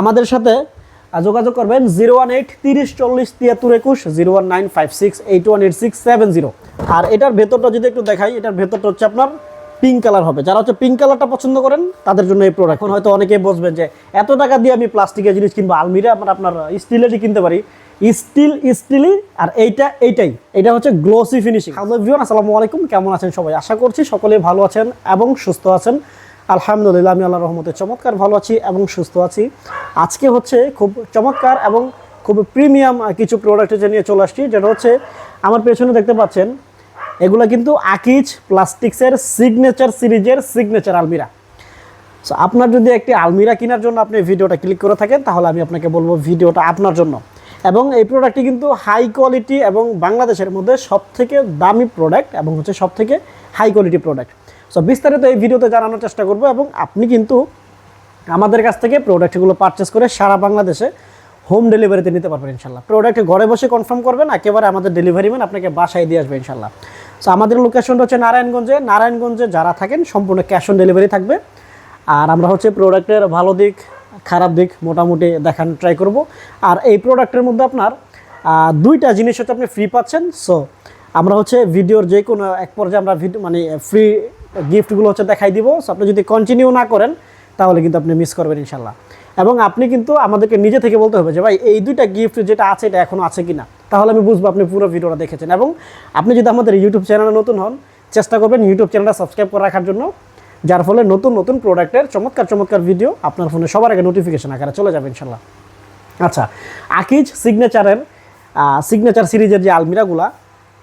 আমাদের সাথে যোগাযোগ করবেন জিরো ওয়ান এইট তিরিশ চল্লিশ তিয়াত্তর একুশ, zero one nine five six eight one eight six seven zero. আর এটার ভেতরটা যদি একটু দেখাই, এটার ভেতরটা হচ্ছে আপনার পিঙ্ক কালার হবে। যারা হচ্ছে পিঙ্ক কালারটা পছন্দ করেন, তাদের জন্য এই প্রোডাক্ট হয়তো অনেকেই বসবেন যে এত টাকা দিয়ে আমি প্লাস্টিকের জিনিস কিনবো, আলমিরা আমরা আপনার স্টিলেরই কিনতে পারি। স্টিল স্টিলই আর এইটা, এইটাই। এটা হচ্ছে গ্লোসি ফিনিশিং হ্যালো এভরিওয়ান আসসালামু আলাইকুম। কেমন আছেন সবাই? আশা করছি সকলে ভালো আছেন এবং সুস্থ আছেন। আলহামদুলিল্লাহ, আমি আল্লাহ রহমতে চমৎকার ভালো আছি এবং সুস্থ আছি। আজকে হচ্ছে খুব চমৎকার এবং খুব প্রিমিয়াম কিছু প্রোডাক্ট হচ্ছে নিয়ে চলে আসছি, যেটা হচ্ছে আমার পেছনে দেখতে পাচ্ছেন, এগুলো কিন্তু আকিজ প্লাস্টিক্সের সিগনেচার সিরিজের সিগনেচার আলমিরা। সো আপনার যদি একটি আলমিরা কেনার জন্য আপনি ভিডিওটা ক্লিক করে থাকেন, তাহলে আমি আপনাকে বলব ভিডিওটা আপনার জন্য। এবং এই প্রোডাক্টটি কিন্তু হাই কোয়ালিটি এবং বাংলাদেশের মধ্যে সবথেকে দামি প্রোডাক্ট এবং হচ্ছে সবথেকে হাই কোয়ালিটি প্রোডাক্ট সো বিস্তারিত এই ভিডিওতে জানানোর চেষ্টা করব এবং আপনি কিন্তু আমাদের কাছ থেকে প্রোডাক্টগুলো পারচেস করে সারা বাংলাদেশে হোম ডেলিভারিতে নিতে পারবেন ইনশাল্লাহ প্রোডাক্ট ঘরে বসে কনফার্ম করবেন, একেবারে আমাদের ডেলিভারি ম্যান আপনাকে বাসায় দিয়ে আসবে ইনশাল্লাহ সো আমাদের লোকেশনটা হচ্ছে নারায়ণগঞ্জে। নারায়ণগঞ্জে যারা থাকেন, সম্পূর্ণ ক্যাশ অন ডেলিভারি থাকবে। আর আমরা হচ্ছে প্রোডাক্টের ভালো দিক, খারাপ দিক মোটামুটি দেখান ট্রাই করব। আর এই প্রোডাক্টের মধ্যে আপনার দুইটা জিনিস হচ্ছে আপনি ফ্রি পাচ্ছেন। সো আমরা হচ্ছে ভিডিওর যে কোনো এক পর্যায়ে আমরা ভিডিও মানে ফ্রি গিফটগুলো হচ্ছে দেখাই দিব। সো আপনি যদি কন্টিনিউ না করেন, তাহলে কিন্তু আপনি মিস করবেন ইনশাল্লাহ এবং আপনি কিন্তু আমাদেরকে নিজে থেকে বলতে হবে যে, ভাই, এই দুইটা গিফট যেটা আছে, এটা এখনও আছে কিনা? তাহলে আমি বুঝব আপনি পুরো ভিডিওটা দেখেছেন। এবং আপনি যদি আমাদের ইউটিউব চ্যানেলে নতুন হন, চেষ্টা করবেন ইউটিউব চ্যানেলটা সাবস্ক্রাইব করে রাখার জন্য। যার ফলে নতুন নতুন প্রোডাক্টের চমৎকার চমৎকার ভিডিও আপনার ফোনে সবার আগে নোটিফিকেশন আকারে চলে যাবে ইনশাল্লাহ আচ্ছা আকিজ সিগনেচারের সিগনেচার সিরিজের যে আলমিরাগুলা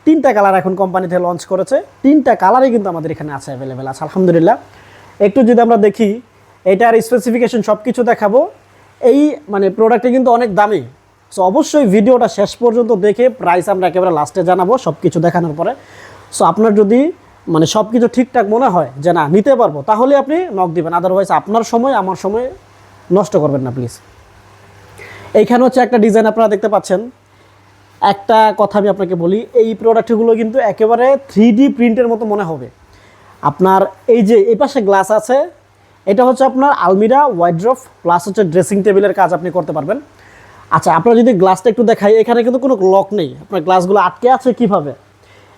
তিনটা কালার এখন কোম্পানিতে লঞ্চ করেছে। তিনটা কালারই কিন্তু আমাদের এখানে আছে অ্যাভেলেবেল আছে, আলহামদুলিল্লাহ। একটু যদি আমরা দেখি, এটার স্পেসিফিকেশন সব কিছু দেখাবো। এই মানে প্রোডাক্টটি কিন্তু অনেক দামি। সো অবশ্যই ভিডিওটা শেষ পর্যন্ত দেখে প্রাইস আমরা একেবারে লাস্টে জানাব সব কিছু দেখানোর পরে। সো আপনার যদি মানে সব কিছু ঠিকঠাক মনে হয় যে না, নিতে পারব, তাহলে আপনি নক দিবেন। আদারওয়াইজ আপনার সময়, আমার সময় নষ্ট করবেন না প্লিজ এইখানে হচ্ছে একটা ডিজাইন আপনারা দেখতে পাচ্ছেন। একটা কথা আমি আপনাকে বলি, এই প্রোডাক্টগুলো কিন্তু একেবারে থ্রি প্রিন্টের মতো মনে হবে। আপনার এই যে, এই পাশে গ্লাস আছে, এটা হচ্ছে আপনার আলমিরা ওয়াইড্রফ প্লাস হচ্ছে ড্রেসিং টেবিলের কাজ আপনি করতে পারবেন। আচ্ছা আপনারা যদি গ্লাসটা একটু দেখাই, এখানে কিন্তু কোনো লক নেই। আপনার গ্লাসগুলো আটকে আছে কীভাবে?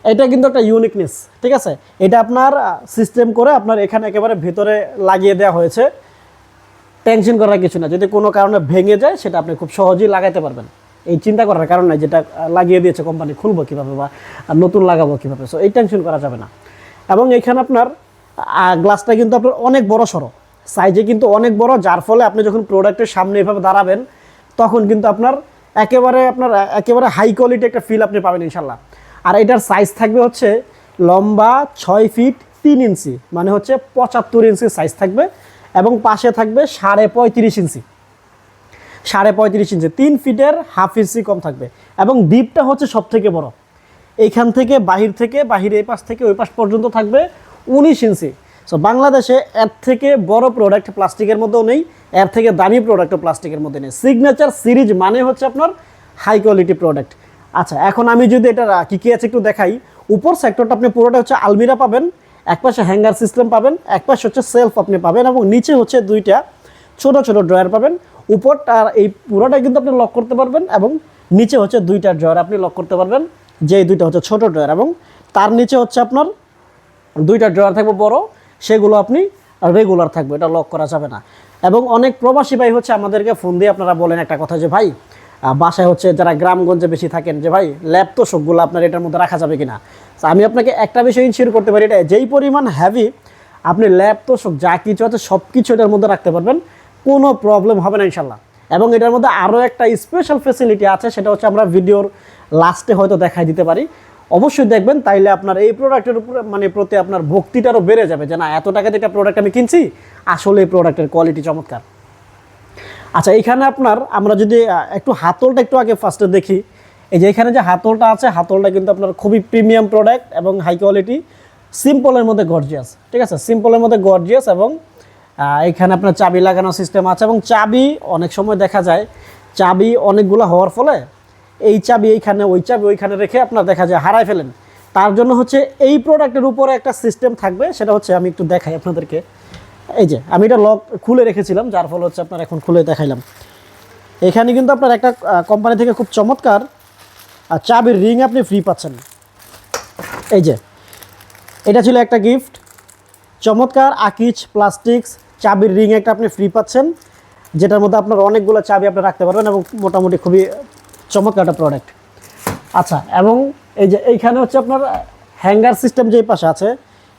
এটা কিন্তু একটা ইউনিকনেস ঠিক আছে? এটা আপনার সিস্টেম করে আপনার এখানে একেবারে ভেতরে লাগিয়ে দেওয়া হয়েছে। টেনশন করার কিছু না। যদি কোনো কারণে ভেঙে যায়, সেটা আপনি খুব সহজেই লাগাইতে পারবেন। এই চিন্তা করার কারণ নাই যেটা লাগিয়ে দিয়েছে কোম্পানি খুলবো কীভাবে বা নতুন লাগাবো কীভাবে। সো এই টেনশন করা যাবে না। এবং এখানে আপনার গ্লাসটা কিন্তু আপনার অনেক বড় সড়ো। সাইজে কিন্তু অনেক বড়, যার ফলে আপনি যখন প্রোডাক্টের সামনে এভাবে দাঁড়াবেন, তখন কিন্তু আপনার একেবারে আপনার একেবারে হাই কোয়ালিটি একটা ফিল আপনি পাবেন ইনশাল্লাহ। আর এটার সাইজ থাকবে হচ্ছে লম্বা ছয় ফিট তিন ইঞ্চি মানে হচ্ছে পঁচাত্তর ইঞ্চি সাইজ থাকবে এবং পাশে থাকবে সাড়ে পঁয়ত্রিশ ইঞ্চি। সাড়ে পঁয়ত্রিশ ইঞ্চি, তিন ফিটের হাফ ইঞ্চি কম থাকবে। এবং ডিপটা হচ্ছে সব থেকে বড়। এইখান থেকে বাহির থেকে, বাহির এই পাশ থেকে, ওই পাশ পর্যন্ত থাকবে উনিশ ইঞ্চি। সো বাংলাদেশে এর থেকে বড় প্রোডাক্ট প্লাস্টিকের মধ্যেও নেই, এর থেকে দামি প্রোডাক্টও প্লাস্টিকের মধ্যে নেই। সিগনেচার সিরিজ মানে হচ্ছে আপনার হাই কোয়ালিটি প্রোডাক্ট আচ্ছা এখন আমি যদি এটা কী কী আছে একটু দেখাই। উপর সেক্টরটা আপনি পুরোটা হচ্ছে আলমিরা পাবেন, এক পাশে হ্যাঙ্গার সিস্টেম পাবেন, এক পাশে হচ্ছে সেলফ আপনি পাবেন, এবং নিচে হচ্ছে দুইটা ছোট ছোট ড্রয়ার পাবেন। উপরটা এই পুরোটা কিন্তু আপনি লক করতে পারবেন এবং নিচে হচ্ছে দুইটা ড্রয়ার আপনি লক করতে পারবেন। যে দুইটা হচ্ছে ছোট ড্রয়ার এবং তার নিচে হচ্ছে আপনার দুইটা ড্রয়ার থাকবে বড়, সেগুলো আপনি রেগুলার থাকবে, এটা লক করা যাবে না। এবং অনেক প্রবাসী ভাই হচ্ছে আমাদেরকে ফোন দিয়ে আপনারা বলেন একটা কথা যে, ভাই বাসায় হচ্ছে যারা গ্রামগঞ্জে বেশি থাকেন, যে ভাই তো সবগুলো আপনার এটার মধ্যে রাখা যাবে কিনা? আমি আপনাকে একটা বিষয় ইনশিওর করতে পারি, এটা যেই পরিমাণ হ্যাভি আপনি সব যা কিছু আছে সব কিছু এটার মধ্যে রাখতে পারবেন। কোনো প্রবলেম হবে না ইনশাল্লাহ এবং এটার মধ্যে আরও একটা স্পেশাল ফেসিলিটি আছে, সেটা হচ্ছে আমরা ভিডিওর লাস্টে হয়তো দেখাই দিতে পারি। অবশ্যই দেখবেন, তাইলে আপনার এই প্রোডাক্টের উপরে মানে প্রতি আপনার ভক্তিটারও বেড়ে যাবে যে না, এত টাকা দিয়ে একটা প্রোডাক্ট আমি কিনছি, আসলে এই প্রোডাক্টের কোয়ালিটি চমৎকার। আচ্ছা এখানে আপনার, আমরা যদি একটু হাতলটা একটু আগে ফার্স্টে দেখি। এই যে এখানে যে হাতলটা আছে, হাতলটা কিন্তু আপনার খুবই প্রিমিয়াম প্রোডাক্ট এবং হাই কোয়ালিটি সিম্পলের মধ্যে গর্জিয়াস ঠিক আছে? সিম্পলের মধ্যে গর্জিয়াস এবং এখানে আপনার চাবি লাগানোর সিস্টেম আছে এবং চাবি অনেক সময় দেখা যায়, চাবি অনেকগুলো হওয়ার ফলে এই চাবি এইখানে, ওই চাবি ওইখানে রেখে আপনার দেখা যায় হারায় ফেলেন। তার জন্য হচ্ছে এই প্রোডাক্টের উপরে একটা সিস্টেম থাকবে, সেটা হচ্ছে আমি একটু দেখাই আপনাদেরকে। এই যে, আমি এটা লক খুলে রেখেছিলাম, যার ফলে হচ্ছে আপনার এখন খুলে দেখাইলাম। এখানে কিন্তু আপনার একটা কোম্পানি থেকে খুব চমৎকার চাবির রিং আপনি ফ্রি পাচ্ছেন। এই যে, এটা ছিল একটা গিফট চমৎকার আকিজ প্লাস্টিক্স চাবির রিং একটা আপনি ফ্রি পাচ্ছেন, যেটার মধ্যে আপনার অনেকগুলো চাবি আপনি রাখতে পারবেন এবং মোটামুটি খুবই চমৎকার একটা প্রোডাক্ট আচ্ছা এবং এই যে এইখানে হচ্ছে আপনার হ্যাঙ্গার সিস্টেম যে পাশে আছে,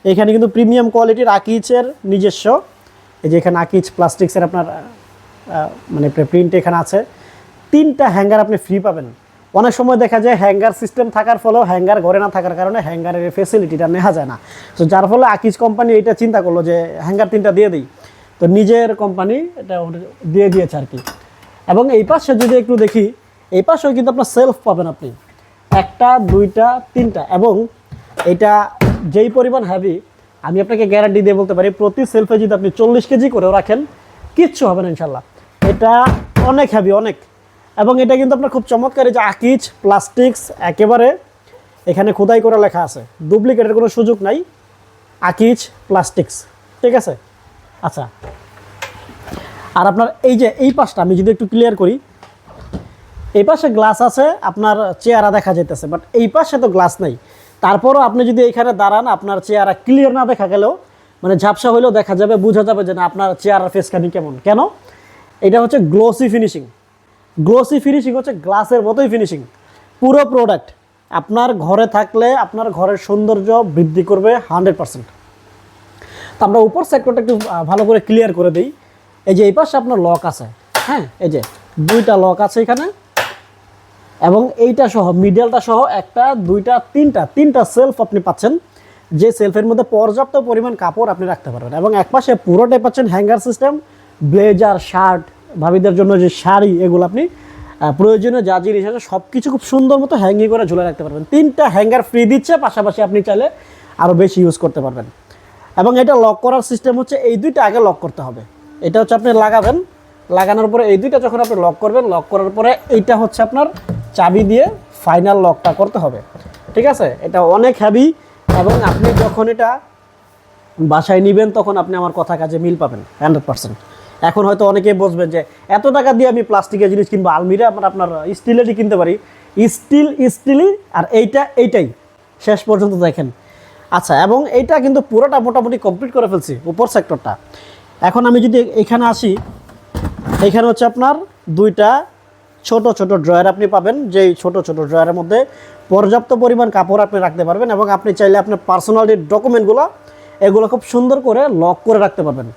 এখানে কিন্তু প্রিমিয়াম কোয়ালিটির আকিজের নিজস্ব। এই যে এখানে আকিজ প্লাস্টিক্সের আপনার মানে প্রিন্ট এখানে আছে। তিনটা হ্যাঙ্গার আপনি ফ্রি পাবেন। অনেক সময় দেখা যায় হ্যাঙ্গার সিস্টেম থাকার ফলেও হ্যাঙ্গার ঘরে না থাকার কারণে হ্যাঙ্গারের ফেসিলিটিটা নেওয়া যায় না। তো যার ফলে আকিজ কোম্পানি এটা চিন্তা করল যে হ্যাঙ্গার তিনটা দিয়ে দিই। তো নিজের কোম্পানি এটা দিয়ে দিয়েছে আর কি। এবং এই পাশে যদি একটু দেখি, এই পাশেও কিন্তু আপনার সেলফ পাবেন আপনি। একটা, দুইটা, তিনটা এবং এটা যেই পরিমাণ হ্যাভি আমি আপনাকে গ্যারান্টি দিয়ে বলতে পারি, প্রতি সেলফে যদি আপনি চল্লিশ কেজি করেও রাখেন, কিচ্ছু হবে না ইনশাল্লাহ এটা অনেক হ্যাভি অনেক। এবং এটা কিন্তু আপনার খুব চমৎকার যে আকিজ প্লাস্টিক্স একেবারে এখানে খোদাই করে লেখা আছে। ডুপ্লিকেটের কোনো সুযোগ নাই। আকিজ প্লাস্টিক্স ঠিক আছে? আচ্ছা। আর আপনার এই যে এই পাশটা আমি যদি একটু ক্লিয়ার করি, এই পাশে গ্লাস আছে, আপনার চেহারা দেখা যেতেছে বাট এই পাশে তো গ্লাস নেই। তারপরও আপনি যদি এইখানে দাঁড়ান, আপনার চেহারা ক্লিয়ার না দেখা গেলেও মানে ঝাপসা হলেও দেখা যাবে, বোঝা যাবে যে না, আপনার চেহারার ফেসখানি কেমন। কেন? এটা হচ্ছে গ্লোসি ফিনিশিং গ্লোসি ফিনিশিং হচ্ছে গ্লাসের মতোই ফিনিশিং পুরো প্রোডাক্ট আপনার ঘরে থাকলে আপনার ঘরের সৌন্দর্য বৃদ্ধি করবে হান্ড্রেড পার্সেন্ট আমরা উপর সেক্টরটা একটু ভালো করে ক্লিয়ার করে দিই। এই যে এই পাশে আপনার লক আছে হ্যাঁ? এই যে দুইটা লক আছে এখানে। এবং এইটা সহ মিডলটা সহ একটা, দুইটা, তিনটা তিনটা সেলফ আপনি পাচ্ছেন। যে সেলফের মধ্যে পর্যাপ্ত পরিমাণ কাপড় আপনি রাখতে পারবেন। এবং একপাশে পুরোটাই পাচ্ছেন হ্যাঙ্গার সিস্টেম ব্লেজার শার্ট ভাবিদের জন্য যে শাড়ি, এগুলো আপনি প্রয়োজনীয় যা জিনিস আছে সব কিছু খুব সুন্দর মতো হ্যাঙ্গিং করে ঝুলে রাখতে পারবেন। তিনটা হ্যাঙ্গার ফ্রি দিচ্ছে, পাশাপাশি আপনি চাইলে আরও বেশি ইউজ করতে পারবেন। এবং এটা লক করার সিস্টেম হচ্ছে এই দুইটা আগে লক করতে হবে। এটা হচ্ছে আপনি লাগাবেন, লাগানোর পরে এই দুইটা যখন আপনি লক করবেন লক করার পরে এইটা হচ্ছে আপনার চাবি দিয়ে ফাইনাল লকটা করতে হবে। ঠিক আছে? এটা অনেক হ্যাভি এবং আপনি যখন এটা বাসায় নেবেন, তখন আপনি আমার কথা কাজে মিল পাবেন হান্ড্রেড পার্সেন্ট এখন হয়তো অনেকেই বসবেন যে, এত টাকা দিয়ে আমি প্লাস্টিকের জিনিস কিনবো, আলমিরা আপনার আপনার স্টিলেরই কিনতে পারি। স্টিল স্টিলই আর এইটা, এইটাই। শেষ পর্যন্ত দেখেন। আচ্ছা এবং এইটা কিন্তু পুরোটা মোটামুটি কমপ্লিট করে ফেলছি উপর সেক্টরটা এখন আমি যদি এখানে আসি, এখানে হচ্ছে আপনার দুইটা ছোট ছোট ড্রয়ার আপনি পাবেন, যেই ছোট ছোট ড্রয়ারের মধ্যে পর্যাপ্ত পরিমাণ কাপড় আপনি রাখতে পারবেন এবং আপনি চাইলে আপনার পার্সোনাল যে ডকুমেন্টগুলো এগুলো খুব সুন্দর করে লক করে রাখতে পারবেন।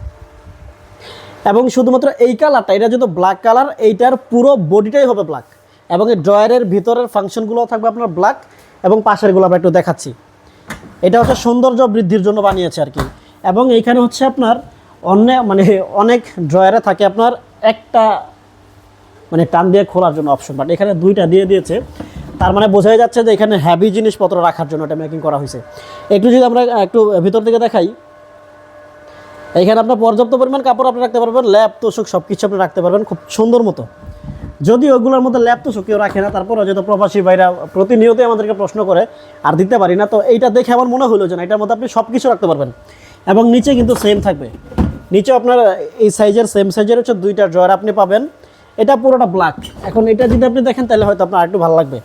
এবং শুধুমাত্র এই কালারটা এটা যেহেতু ব্ল্যাক কালার এইটার পুরো বডিটাই হবে ব্ল্যাক এবং এই ড্রয়ারের ভিতরের ফাংশনগুলো থাকবে আপনার ব্ল্যাক এবং পাশেরগুলো আমরা একটু দেখাচ্ছি। এটা হচ্ছে সৌন্দর্য বৃদ্ধির জন্য বানিয়েছে আর কি। এবং এইখানে হচ্ছে আপনার অন্য মানে অনেক ড্রয়ারে থাকে আপনার একটা মানে টান দিয়ে খোলার জন্য অপশন বাট এখানে দুইটা দিয়ে দিয়েছে। তার মানে বোঝাই যাচ্ছে যে এখানে হ্যাভি জিনিসপত্র রাখার জন্য এটা মেকিং করা হয়েছে। একটু যদি আমরা একটু ভিতর থেকে দেখাই। এখানে আপনার পর্যাপ্ত পরিমাণ কাপড় আপনি রাখতে পারবেন, ল্যাপ, তোষক সব কিছু আপনি রাখতে পারবেন, খুব সুন্দর মতো। যদি ওগুলোর মধ্যে ল্যাপ তোষক কেউ রাখে না তারপর যেহেতু প্রবাসী ভাইরা প্রতিনিয়তই আমাদেরকে প্রশ্ন করে, আর দিতে পারি না, তো এইটা দেখে আমার মনে হলো যে না, এটার মধ্যে আপনি সব কিছু রাখতে পারবেন। এবং নিচে কিন্তু সেম থাকবে। নিচে আপনার এই সাইজের সেম সাইজের হচ্ছে দুইটা ড্রয়ার আপনি পাবেন। এটা পুরোটা ব্ল্যাক এখন এটা যদি আপনি দেখেন, তাহলে হয়তো আপনার একটু ভালো লাগবে।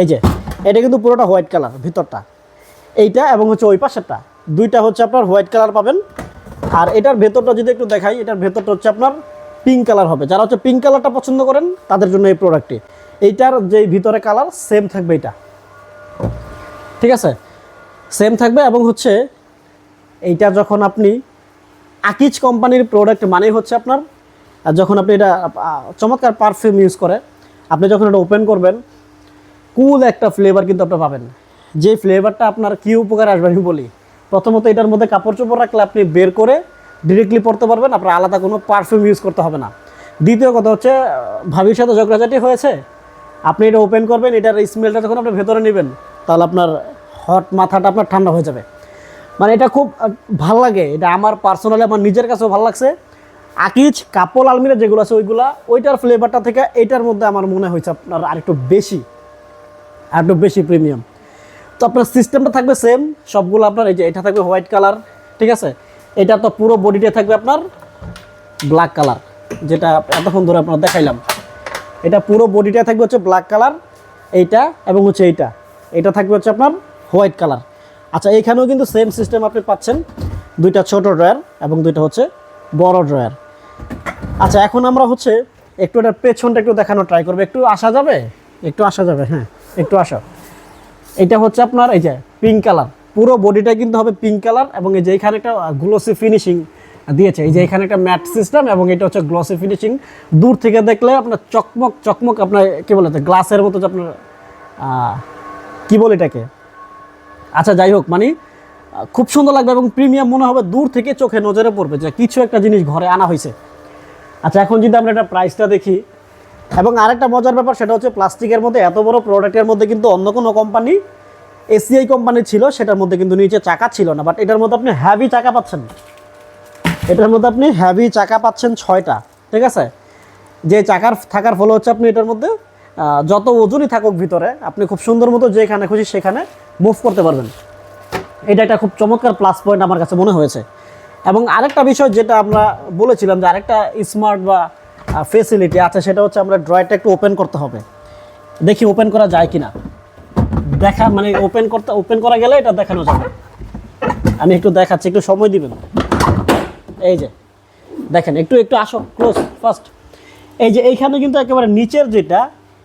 এই যে, এটা কিন্তু পুরোটা হোয়াইট কালার ভিতরটা। এইটা এবং হচ্ছে ওই পাশেরটা। দুইটা হচ্ছে আপনার হোয়াইট কালার পাবেন। আর এটার ভেতরটা যদি একটু দেখাই, এটার ভেতরটা হচ্ছে আপনার পিঙ্ক কালার হবে। যারা হচ্ছে পিঙ্ক কালারটা পছন্দ করেন, তাদের জন্য এই প্রোডাক্টটি এইটার যে ভিতরে কালার সেম থাকবে এটা ঠিক আছে? সেম থাকবে এবং হচ্ছে এইটা যখন আপনি আকিজ কোম্পানির প্রোডাক্ট মানেই হচ্ছে আপনার যখন আপনি এটা চমৎকার পারফিউম ইউজ করে, আপনি যখন এটা ওপেন করবেন কুল একটা ফ্লেভার কিন্তু আপনি পাবেন। যে ফ্লেভারটা আপনার কী উপকার আসবে আমি বলি। প্রথমত এটার মধ্যে কাপড় চোপড় রাখলে আপনি বের করে ডিরেক্টলি পরতে পারবেন, আপনার আলাদা কোনো পারফিউম ইউজ করতে হবে না। দ্বিতীয় কথা হচ্ছে, ভাবির সাথে ঝগড়াঝাটি হয়েছে, আপনি এটা ওপেন করবেন, এটার স্মেলটা যখন আপনি ভেতরে নেবেন, তাহলে আপনার হট মাথাটা আপনার ঠান্ডা হয়ে যাবে। মানে এটা খুব ভালো লাগে, এটা আমার পার্সোনালি আমার নিজের কাছেও ভালো লাগছে। আকিজ, কাপল, আলমিরা যেগুলো আছে ওইগুলা, ওইটার ফ্লেভারটা থেকে এইটার মধ্যে আমার মনে হয়েছে আপনার আরেকটু বেশি আর একটু বেশি প্রিমিয়াম তো আপনার সিস্টেমটা থাকবে সেম সবগুলো আপনার এই যে এটা থাকবে হোয়াইট কালার ঠিক আছে? এটা তো পুরো বডিতে থাকবে আপনার ব্ল্যাক কালার যেটা এতক্ষণ ধরে আপনার দেখাইলাম। এটা পুরো বডিটা থাকবে হচ্ছে ব্ল্যাক কালার এইটা এবং হচ্ছে এইটা। এটা থাকবে হচ্ছে আপনার হোয়াইট কালার আচ্ছা এইখানেও কিন্তু সেম সিস্টেম আপনি পাচ্ছেন। দুইটা ছোট ড্রয়ার এবং দুইটা হচ্ছে বড় ড্রয়ার আচ্ছা এখন আমরা হচ্ছে একটু এটার পেছনটা একটু দেখানো ট্রাই করব। একটু আসা যাবে? একটু আসা যাবে হ্যাঁ একটু আসা। এটা হচ্ছে আপনার এই যে পিঙ্ক কালার পুরো বডিটা কিন্তু হবে পিঙ্ক কালার এবং এই যে এখানে একটা গ্লোসি ফিনিশিং দিয়েছে। এই যে এখানে একটা ম্যাট সিস্টেম এবং এটা হচ্ছে গ্লসি ফিনিশিং দূর থেকে দেখলে আপনার চকমক চকমক আপনার, কী বলে গ্লাসের মতো যে আপনার কী বলে এটাকে? আচ্ছা যাই হোক মানে খুব সুন্দর লাগবে এবং প্রিমিয়াম মনে হবে দূর থেকে চোখে নজরে পড়বে যে কিছু একটা জিনিস ঘরে আনা হয়েছে। আচ্ছা এখন যদি আমরা এটা প্রাইসটা দেখি, এবং আরেকটা মজার ব্যাপার সেটা হচ্ছে প্লাস্টিকের মধ্যে এত বড় প্রোডাক্টের মধ্যে কিন্তু অন্য কোনো কোম্পানি এসিআই কোম্পানি ছিল, সেটার মধ্যে কিন্তু নিচে চাকা ছিল না বাট এটার মধ্যে আপনি হ্যাভি চাকা পাচ্ছেন। এটার মধ্যে আপনি হ্যাভি চাকা পাচ্ছেন ছয়টা, ঠিক আছে? যে চাকার থাকার ফলে হচ্ছে আপনি এটার মধ্যে যত ওজনই থাকুক ভিতরে, আপনি খুব সুন্দর মতো যেখানে খুশি সেখানে মুভ করতে পারবেন। এটা একটা খুব চমৎকার প্লাস পয়েন্ট আমার কাছে মনে হয়েছে। এবং আরেকটা বিষয় যেটা আমরা বলেছিলাম যে আরেকটা স্মার্ট বা ফেসিলিটি আছে, সেটা হচ্ছে আমরা ড্রয়ারটা একটু ওপেন করতে হবে। দেখি ওপেন করা যায় কিনা। দেখা মানে ওপেন করতে ওপেন করা গেলে এটা দেখানো যাবে। আমি একটু দেখাচ্ছি, একটু সময় দিবেন। এই যে, দেখেন, একটু একটু আসো ক্লোজ ফার্স্ট এই যে, এইখানে কিন্তু একেবারে নিচের যেটা,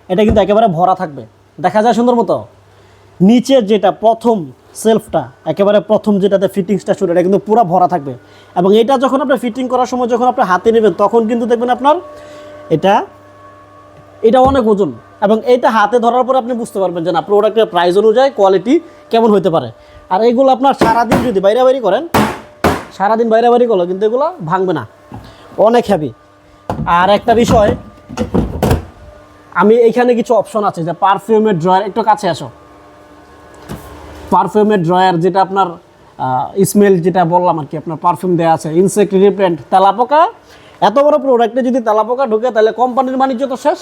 এটা কিন্তু একেবারে ভরা থাকবে। দেখা যায় সুন্দর মতো? নিচের যেটা, প্রথম সেলফটা একেবারে প্রথম যেটাতে ফিটিংসটা শুরু, এটা কিন্তু পুরো ভরা থাকবে। এবং এটা যখন আপনি ফিটিং করার সময় যখন আপনি হাতে নেবেন, তখন কিন্তু দেখবেন আপনার এটা এটা অনেক ওজন। এবং এটা হাতে ধরার পরে আপনি বুঝতে পারবেন যে না প্রোডাক্টের প্রাইস অনুযায়ী কোয়ালিটি কেমন হতে পারে। আর এগুলো আপনার সারাদিন যদি বাইরে বাইরে করেন, সারাদিন বাইরে বাইরে করল কিন্তু এগুলো ভাঙবে না। অনেক হ্যাভি আর একটা বিষয়, আমি এইখানে কিছু অপশন আছে, যে পারফিউমের ড্রয়ার একটু কাছে আসো। পারফিউমের ড্রয়ার যেটা আপনার স্মেল যেটা বললাম আর কি, আপনার পারফিউম দেওয়া আছে ইনসেক্ট রিপেন্ট তেলাপোকা। এত বড় প্রোডাক্টে যদি তেলাপোকা ঢুকে, তাহলে কোম্পানির বাণিজ্য তো শেষ।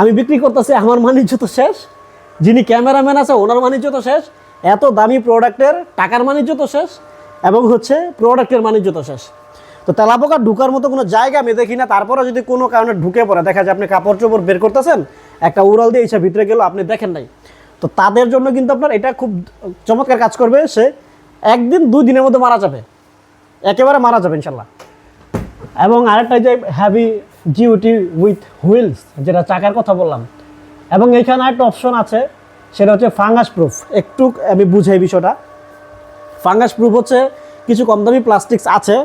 আমি বিক্রি করতেছি, আমার বাণিজ্য তো শেষ। যিনি ক্যামেরাম্যান আছে, ওনার বাণিজ্য তো শেষ। এত দামি প্রোডাক্টের টাকার বাণিজ্য তো শেষ, এবং হচ্ছে প্রোডাক্টের বাণিজ্য তো শেষ। তো তেলাপোকা ঢুকার মতো কোনো জায়গা আমি দেখি না, তারপরে যদি কোনো কারণে ঢুকে পড়ে, দেখা যায় আপনি কাপড় চোপড় বের করতেছেন, একটা উড়াল দিয়ে এসে ভিতরে গেল, আপনি দেখেন নাই। তো তাদের জন্য কিন্তু আপনার এটা খুব চমৎকার কাজ করবে, সে একদিন দুই দিনের মধ্যে মারা যাবে। একেবারে মারা যাবে, ইনশাল্লাহ। এবং আরেকটা যে হ্যাভি জিউটি উইথ হুইলস যেটা চাকার কথা বললাম। এবং এখানে একটা অপশন আছে, সেটা হচ্ছে ফাঙ্গাস প্রুফ একটু আমি বুঝাই বিষয়টা। ফাঙ্গাস প্রুফ হচ্ছে কিছু কম দামি প্লাস্টিক্স আছে,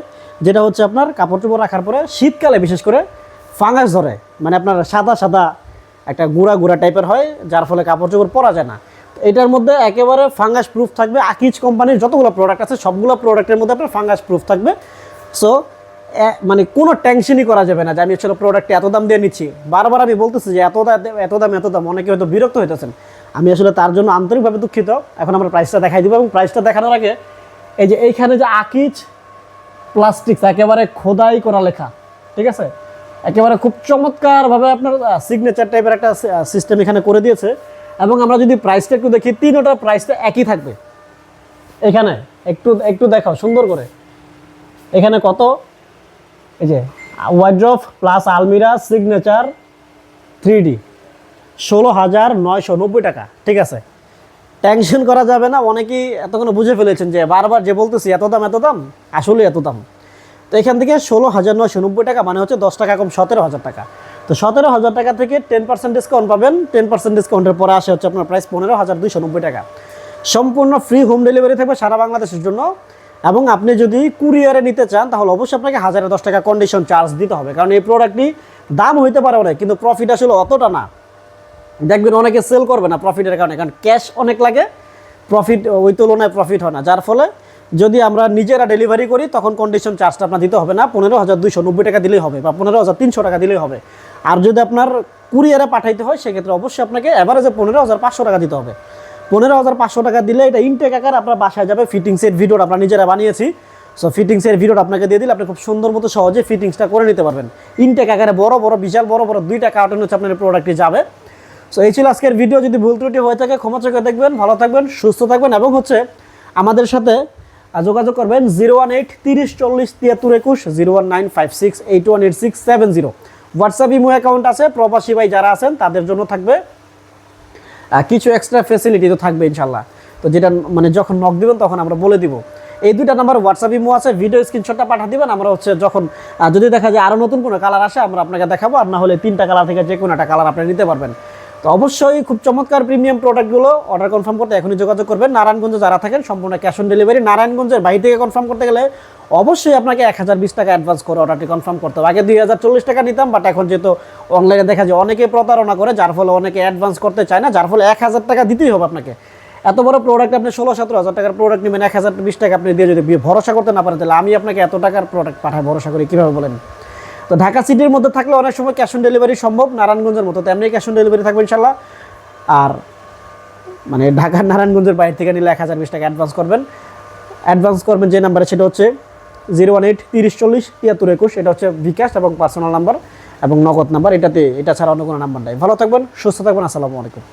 যেটা হচ্ছে আপনার কাপড় চোপড় রাখার পরে শীতকালে বিশেষ করে ফাঙ্গাস ধরে। মানে আপনার সাদা সাদা একটা গুঁড়া গুঁড়া টাইপের হয়, যার ফলে কাপড় চোপড় পরা যায় না। এটার মধ্যে একেবারে ফাঙ্গাস প্রুফ থাকবে। আকিজ কোম্পানির যতগুলো প্রোডাক্ট আছে, সবগুলো প্রোডাক্টের মধ্যে আপনার ফাঙ্গাস প্রুফ থাকবে। সো মানে কোনো টেনশনই করা যাবে না যে আমি আসলে প্রোডাক্টে এত দাম দিয়ে নিচ্ছি। বারবার আমি বলতেছি যে এত এত দাম এত দাম। অনেকে হয়তো বিরক্ত হইতেছেন। আমি আসলে তার জন্য আন্তরিকভাবে দুঃখিত। এখন আমরা প্রাইসটা দেখাই দিব এবং প্রাইসটা দেখানোর আগে এই যে এইখানে যে আকিজ প্লাস্টিক্স একেবারে খোদাই করা লেখা, ঠিক আছে? একেবারে খুব চমৎকারভাবে আপনার সিগনেচার টাইপের একটা সিস্টেম এখানে করে দিয়েছে। এবং আমরা যদি প্রাইসটা একটু দেখি তিনোটার প্রাইসটা একই থাকবে। এখানে একটু একটু দেখাও, সুন্দর করে। এখানে কত? এই যে ওয়াইড্রফ প্লাস আলমিরা সিগনেচার থ্রি ডি ষোলো হাজার নয়শো নব্বই টাকা, ঠিক আছে? টেনশন করা যাবে না, অনেকেই এতক্ষণ বুঝে ফেলেছেন যে বারবার যে বলতেছি, এত দাম এত দাম? আসলে এত দাম। তো এখান থেকে ষোলো হাজার নয়শো নব্বই টাকা মানে হচ্ছে দশ টাকা কম সতেরো হাজার টাকা। তো সতেরো হাজার টাকা থেকে টেন পার্সেন্ট ডিসকাউন্ট পাবেন টেন পার্সেন্ট ডিসকাউন্টের পরে আসে হচ্ছে আপনার প্রাইস পনেরো হাজার দুইশো নব্বই টাকা। সম্পূর্ণ ফ্রি হোম ডেলিভারি থাকবে সারা বাংলাদেশের জন্য। এবং আপনি যদি কুরিয়ারে নিতে চান, তাহলে অবশ্যই আপনাকে হাজারে দশ টাকা কন্ডিশন চার্জ দিতে হবে। কারণ এই প্রোডাক্টটি দাম হইতে পারে অনেক, কিন্তু প্রফিট আসলে অতটা না। দেখবেন অনেকে সেল করবে না প্রফিটের কারণে, কারণ ক্যাশ অনেক লাগে প্রফিট ওই তুলনায় প্রফিট হয় না। যার ফলে যদি আমরা নিজেরা ডেলিভারি করি, তখন কন্ডিশন চার্জটা আপনার দিতে হবে না। পনেরো হাজার দুইশো নব্বই টাকা দিলেই হবে, বা পনেরো হাজার তিনশো টাকা দিলেই হবে। আর যদি আপনার কুরিয়ারে পাঠাইতে হয়, সেক্ষেত্রে অবশ্যই আপনাকে অ্যাভারেজে পনেরো হাজার পাঁচশো টাকা দিতে হবে। পনেরো হাজার পাঁচশো টাকা দিলে এটা ইনটেক আকার আপনার বাসায় যাবে ফিটিংসের ভিডিওটা আপনার নিজেরা বানিয়েছি। সো ফিটিংসের ভিডিওটা আপনাকে দিয়ে দিলে আপনি খুব সুন্দর মতো সহজে ফিটিংসটা করে নিতে পারবেন। ইনটেক আকারে বড় বড়, বিশাল, বড় বড় দুইটা কার্টন হচ্ছে আপনার প্রোডাক্টটি যাবে। সো এই ছিল আজকের ভিডিও যদি ভুল ত্রুটি হয়ে থাকে, ক্ষমা চোখে দেখবেন, ভালো থাকবেন, সুস্থ থাকবেন এবং হচ্ছে আমাদের সাথে যোগাযোগ করবেন জিরো ওয়ান এইট তিরিশ চল্লিশ তিয়াত্তর একুশ zero one nine five six eight one eight six seven zero. WhatsApp imo account আছে, প্রবাসী ভাই যারা আছেন, তাদের জন্য থাকবে কিছু এক্সট্রা ফেসিলিটি তো থাকবে ইনশাল্লাহ তো যেটা মানে যখন নক দিবেন তখন আমরা বলে দিব। এই দুইটা নাম্বার হোয়াটসঅ্যাপ ইমো আছে ভিডিও স্ক্রিনশটটা পাঠা দিবেন। আমরা হচ্ছে যখন যদি দেখা যায় আরও নতুন কোনো কালার আসে, আমরা আপনাকে দেখাবো। আর না হলে তিনটা কালার থেকে যে কোনো একটা কালার আপনি নিতে পারবেন। তো অবশ্যই খুব চমৎকার প্রিমিয়াম প্রোডাক্টগুলো অর্ডার কনফার্ম করতে এখনই যোগাযোগ করবেন। নারায়ণগঞ্জে যারা থাকেন, সম্পূর্ণ ক্যাশ অন ডেলিভারি নারায়ণগঞ্জের বাইরে থেকে কনফার্ম করতে গেলে অবশ্যই আপনাকে এক হাজার বিশ টাকা অ্যাডভান্স করে অর্ডারটি কনফার্ম করতে হবে। আগে দুই হাজার চল্লিশ টাকা নিতাম বাট এখন যেহেতু অনলাইনে দেখা যায় অনেকে প্রতারণা করে, যার ফলে অনেকে অ্যাডভান্স করতে চায় না, যার ফলে এক হাজার টাকা দিতেই হবে আপনাকে। এত বড় প্রোডাক্ট আপনি ষোলো, সতেরো হাজার টাকার প্রোডাক্ট নেবেন, এক হাজার বিশ টাকা আপনি দিয়ে যদি ভরসা করতে না পারেন, তাহলে আমি আপনাকে এত টাকার প্রোডাক্ট পাঠাই ভরসা করি, কীভাবে বলেন? তো ঢাকা সিটির মধ্যে থাকলে অনেক সময় ক্যাশ অন ডেলিভারি সম্ভব, নারায়ণগঞ্জের মতো। তেমনি ক্যাশ অন ডেলিভারি থাকবে ইনশাল্লাহ আর মানে ঢাকার নারায়ণগঞ্জের বাইরে থেকে নিলে এক হাজার বিশ টাকা অ্যাডভান্স করবেন। অ্যাডভান্স করবেন যে নাম্বারে সেটা হচ্ছে জিরো ওয়ান এইট তিরিশ চল্লিশ তিয়াত্তর একুশ। এটা হচ্ছে বিকাশ এবং পার্সোনাল নাম্বার এবং নগদ নাম্বার এটাতে, এটা ছাড়া অন্য কোনো নাম্বার নাই। ভালো থাকবেন, সুস্থ থাকবেন। আসসালামু আলাইকুম।